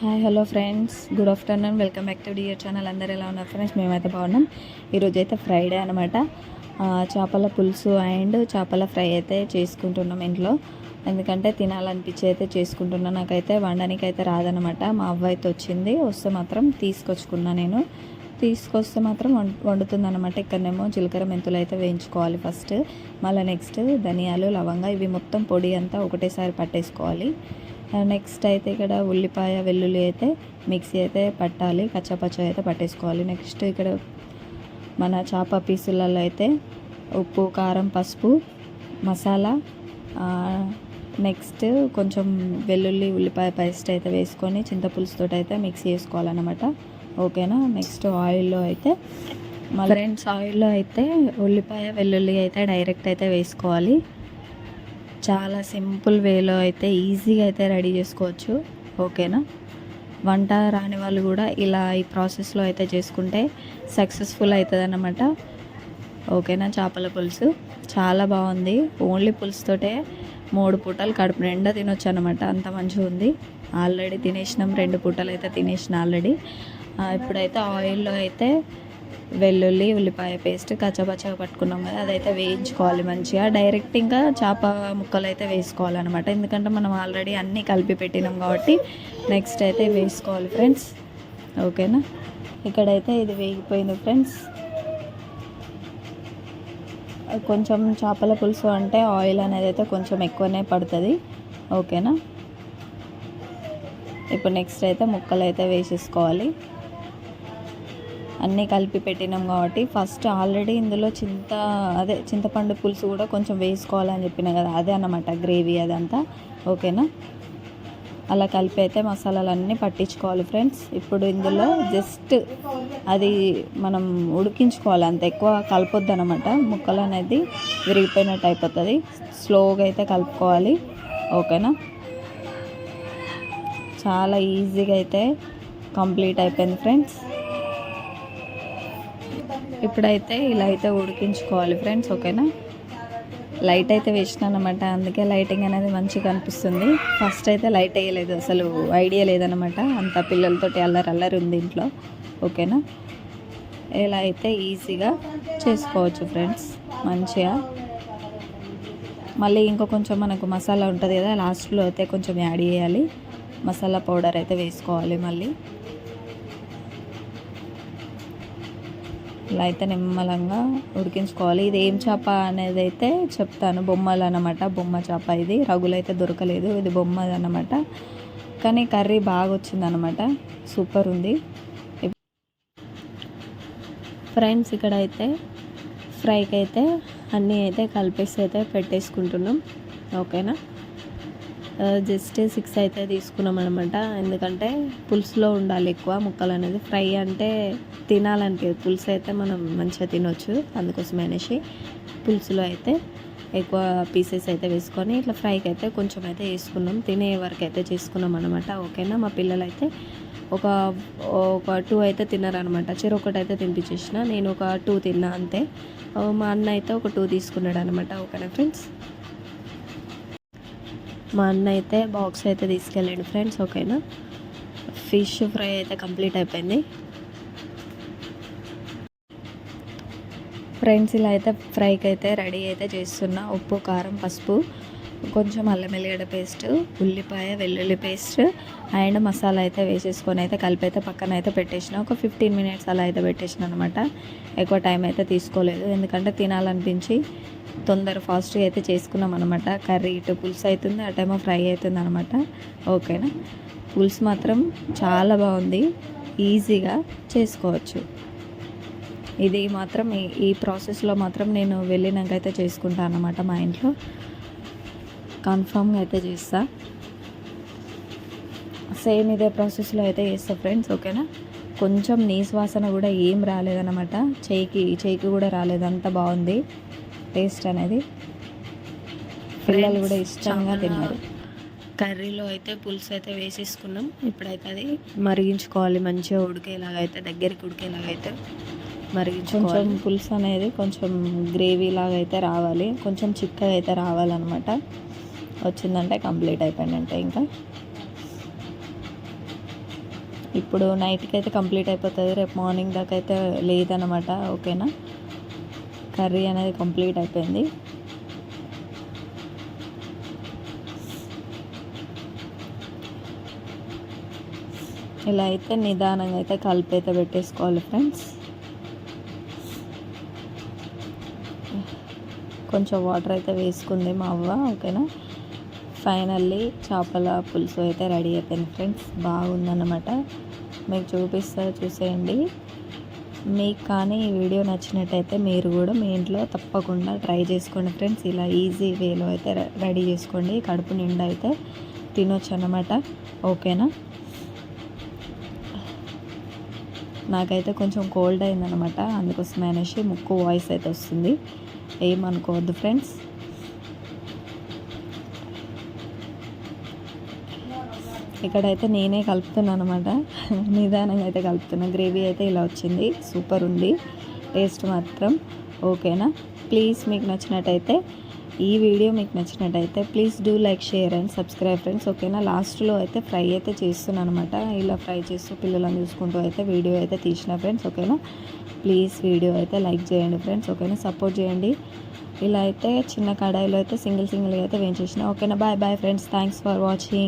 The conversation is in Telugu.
Hi hello friends. Good afternoon. Welcome back to dear channel. అందరు ఎలా ఉన్నారు ఫ్రెండ్స్? మేమైతే బాగున్నాం. ఈరోజు అయితే ఫ్రైడే అనమాట చేపల పులుసు అండ్ చేపల ఫ్రై అయితే చేసుకుంటున్నాం ఇంట్లో. ఎందుకంటే తినాలనిపించి అయితే చేసుకుంటున్నా. నాకైతే వండడానికి అయితే రాదనమాట మా అవ్వ అయితే వచ్చింది. వస్తే మాత్రం తీసుకొచ్చుకున్నా నేను. తీసుకొస్తే మాత్రం వండుతుంది అనమాట ఇక్కడనేమో జీలకర్ర మెంతులు అయితే వేయించుకోవాలి ఫస్ట్. మళ్ళీ నెక్స్ట్ ధనియాలు లవంగా ఇవి మొత్తం పొడి అంతా ఒకటేసారి పట్టేసుకోవాలి. నెక్స్ట్ అయితే ఇక్కడ ఉల్లిపాయ వెల్లుల్లి అయితే మిక్సీ అయితే పట్టాలి కచ్చాపచ్చ అయితే పట్టేసుకోవాలి. నెక్స్ట్ ఇక్కడ మన చేప పీసులలో అయితే ఉప్పు కారం పసుపు మసాలా నెక్స్ట్ కొంచెం వెల్లుల్లి ఉల్లిపాయ పేస్ట్ అయితే వేసుకొని చింతపులుసుతో అయితే మిక్స్ చేసుకోవాలన్నమాట. ఓకేనా నెక్స్ట్ ఆయిల్లో అయితే ఫ్రెండ్స్ ఆయిల్లో అయితే ఉల్లిపాయ వెల్లుల్లి అయితే డైరెక్ట్ అయితే వేసుకోవాలి. చాలా సింపుల్ వేలో అయితే ఈజీగా అయితే రెడీ చేసుకోవచ్చు. ఓకేనా? వంట రాని వాళ్ళు కూడా ఇలా ఈ ప్రాసెస్లో అయితే చేసుకుంటే సక్సెస్ఫుల్ అవుతుంది అన్నమాట ఓకేనా చేపల పులుసు? చాలా బాగుంది. ఓన్లీ పులుసుతోటే మూడు పూటలు కడుపు నిండా తినొచ్చు అనమాట అంత మంచిగా ఉంది. ఆల్రెడీ తినేసినాం రెండు పూటలు అయితే తినేసిన ఆల్రెడీ. ఇప్పుడైతే ఆయిల్లో అయితే వెల్లుల్లి ఉల్లిపాయ పేస్ట్ కచ్చపచ్చగా పట్టుకున్నాం కదా అదైతే వేయించుకోవాలి మంచిగా. డైరెక్ట్ ఇంకా చేప ముక్కలు అయితే వేసుకోవాలన్నమాట. ఎందుకంటే మనం ఆల్రెడీ అన్నీ కలిపి పెట్టినాం కాబట్టి నెక్స్ట్ అయితే వేసుకోవాలి ఫ్రెండ్స్ ఓకేనా ఇక్కడైతే ఇది వేగిపోయింది ఫ్రెండ్స్ కొంచెం చేపల పులుసు అంటే ఆయిల్ అనేది అయితే కొంచెం ఎక్కువనే పడుతుంది. ఓకేనా ఇప్పుడు నెక్స్ట్ అయితే ముక్కలు అయితే వేసేసుకోవాలి. అన్నీ కలిపి పెట్టినాం కాబట్టి ఫస్ట్ ఆల్రెడీ ఇందులో చింత అదే చింతపండు పులుసు కూడా కొంచెం వేసుకోవాలని చెప్పిన కదా అదే అన్నమాట గ్రేవీ అదంతా. ఓకేనా? అలా కలిపి అయితే మసాలాలన్నీ పట్టించుకోవాలి ఫ్రెండ్స్. ఇప్పుడు ఇందులో జస్ట్ అది మనం ఉడికించుకోవాలి అంత ఎక్కువ కలపొద్దు అనమాట ముక్కలు అనేది విరిగిపోయినట్టు అయిపోతుంది. స్లోగా అయితే కలుపుకోవాలి. ఓకేనా? చాలా ఈజీగా అయితే కంప్లీట్ అయిపోయింది ఫ్రెండ్స్. ఇప్పుడైతే ఇలా అయితే ఉడికించుకోవాలి ఫ్రెండ్స్ ఓకేనా? లైట్ అయితే వేసినాను అనమాట అందుకే లైటింగ్ అనేది మంచిగా అనిపిస్తుంది ఫస్ట్ అయితే లైట్ వేయలేదు అసలు ఐడియా లేదనమాట. అంత పిల్లలతోటి అల్లరి అల్లరి ఉంది ఇంట్లో ఓకేనా? ఇలా అయితే ఈజీగా చేసుకోవచ్చు ఫ్రెండ్స్ మంచిగా. మళ్ళీ ఇంకో కొంచెం మనకు మసాలా ఉంటుంది కదా లాస్ట్లో అయితే కొంచెం యాడ్ చేయాలి. మసాలా పౌడర్ అయితే వేసుకోవాలి మళ్ళీ. ఇలా అయితే నిమ్మలంగా ఉడికించుకోవాలి. ఇది ఏం చేప అనేది అయితే చెప్తాను. బొమ్మలు అనమాట బొమ్మ చేప ఇది. రగులైతే దొరకలేదు. ఇది బొమ్మది అనమాట కానీ కర్రీ బాగా వచ్చిందనమాట సూపర్ ఉంది. ఫ్రెండ్స్ ఇక్కడ అయితే ఫ్రైకి అయితే అన్నీ అయితే కలిపేసి అయితే పెట్టేసుకుంటున్నాం. ఓకేనా? జస్ట్ సిక్స్ అయితే తీసుకున్నాం అనమాట ఎందుకంటే పులుసులో ఉండాలి ఎక్కువ ముక్కలు అనేది ఫ్రై అంటే తినాలనిపించదు పులుసు అయితే మనం మంచిగా తినొచ్చు. అందుకోసం అనేసి పులుసులో అయితే ఎక్కువ పీసెస్ అయితే వేసుకొని ఇట్లా ఫ్రైకి అయితే కొంచెం అయితే వేసుకున్నాం. తినే వరకు అయితే చేసుకున్నాం అనమాట ఓకేనా? మా పిల్లలు అయితే ఒక ఒక టూ అయితే తిన్నారనమాట ఒకటి అయితే తినిపించేసిన. నేను ఒక టూ తిన్నా అంతే. మా అన్న అయితే ఒక టూ తీసుకున్నాడు అనమాట ఓకేనా ఫ్రెండ్స్? మా అన్న అయితే బాక్స్ అయితే తీసుకెళ్ళండి ఫ్రెండ్స్ ఓకేనా? ఫిష్ ఫ్రై అయితే కంప్లీట్ అయిపోయింది. ఫ్రెండ్స్ ఇలా అయితే ఫ్రైకి అయితే రెడీ అయితే చేస్తున్నా. ఉప్పు కారం పసుపు. కొంచెం అల్లం ఎల్లిగడ్డ పేస్ట్ ఉల్లిపాయ వెల్లుల్లి పేస్ట్ అండ్ మసాలా అయితే వేసేసుకొని అయితే కలిపి అయితే పక్కన అయితే పెట్టేసిన. ఒక ఫిఫ్టీన్ మినిట్స్ అలా అయితే పెట్టేసిన అనమాట ఎక్కువ టైం అయితే తీసుకోలేదు. ఎందుకంటే తినాలనిపించి తొందర ఫాస్ట్గా అయితే చేసుకున్నాం అనమాట కర్రీ ఇటు పులుసు అవుతుంది ఆ టైమ్ ఫ్రై అవుతుంది అనమాట ఓకేనా పులుసు మాత్రం చాలా బాగుంది. ఈజీగా చేసుకోవచ్చు. ఇది మాత్రం ఈ ప్రాసెస్లో మాత్రం నేను వెళ్ళినాకైతే చేసుకుంటాను అనమాట మా ఇంట్లో. కన్ఫామ్గా అయితే చేస్తా. సేమ్ ఇదే ప్రాసెస్లో అయితే చేస్తా ఫ్రెండ్స్ ఓకేనా? కొంచెం నీసు వాసన కూడా ఏం రాలేదన్నమాట. చేయికి చేయికి కూడా రాలేదు. అంత బాగుంది టేస్ట్ అనేది. పిల్లలు కూడా ఇష్టంగా తిన్నారు. కర్రీలో అయితే పులుసు అయితే వేసేసుకున్నాం. ఇప్పుడైతే అది మరిగించుకోవాలి. మంచిగా ఉడికేలాగా అయితే దగ్గరికి ఉడికేలాగా అయితే మరిగించుకోవాలి. కొంచెం పులుసు అనేది కొంచెం గ్రేవీ లాగా అయితే రావాలి. కొంచెం చిక్కగా అయితే రావాలన్నమాట. వచ్చిందంటే కంప్లీట్ అయిపోయినట్టే ఇంకా. ఇప్పుడు నైట్కి అయితే కంప్లీట్ అయిపోతుంది రేపు మార్నింగ్ దాకా అయితే లేదనమాట ఓకేనా? కర్రీ అనేది కంప్లీట్ అయిపోయింది. ఇలా అయితే నిదానంగా అయితే కలిపి అయితే పెట్టేసుకోవాలి ఫ్రెండ్స్. కొంచెం వాటర్ అయితే వేసుకుంది మా అవ్వ ఓకేనా? ఫైనల్లీ చేపల పులుసు అయితే రెడీ అయిపోయింది ఫ్రెండ్స్. బాగుందన్నమాట. మీకు చూపిస్తా చూసేయండి. మీకు కానీ ఈ వీడియో నచ్చినట్టయితే మీరు కూడా మీ ఇంట్లో తప్పకుండా ట్రై చేసుకోండి ఫ్రెండ్స్. ఇలా ఈజీ వేలో అయితే రెడీ చేసుకోండి. కడుపు నిండా అయితే తినొచ్చు అన్నమాట. ఓకేనా? నాకైతే కొంచెం కోల్డ్ అయిందనమాట అందుకోసం అనేసి ముక్కు వాయిస్ అయితే వస్తుంది. ఏమనుకోవద్దు ఫ్రెండ్స్. ఇక్కడైతే నేనే కలుపుతున్నాను అనమాట నిదానంగా అయితే కలుపుతున్నా. గ్రేవీ అయితే ఇలా వచ్చింది. సూపర్ ఉంది. టేస్ట్ మాత్రం ఓకేనా? ప్లీజ్ మీకు నచ్చినట్టయితే ఈ వీడియో మీకు నచ్చినట్టయితే please do like share and subscribe friends. ఓకేనా? లాస్ట్లో అయితే ఫ్రై అయితే చేస్తున్నాను అనమాట ఇలా ఫ్రై చేస్తూ పిల్లలను చూసుకుంటూ అయితే వీడియో అయితే తీసిన ఫ్రెండ్స్. ఓకేనా? ప్లీజ్ వీడియో అయితే లైక్ చేయండి ఫ్రెండ్స్. ఓకేనా? సపోర్ట్ చేయండి. ఇలా అయితే చిన్న కడాయిలో అయితే సింగిల్ సింగిల్గా అయితే వేయించేసిన. ఓకేనా? Bye bye friends. Thanks for watching.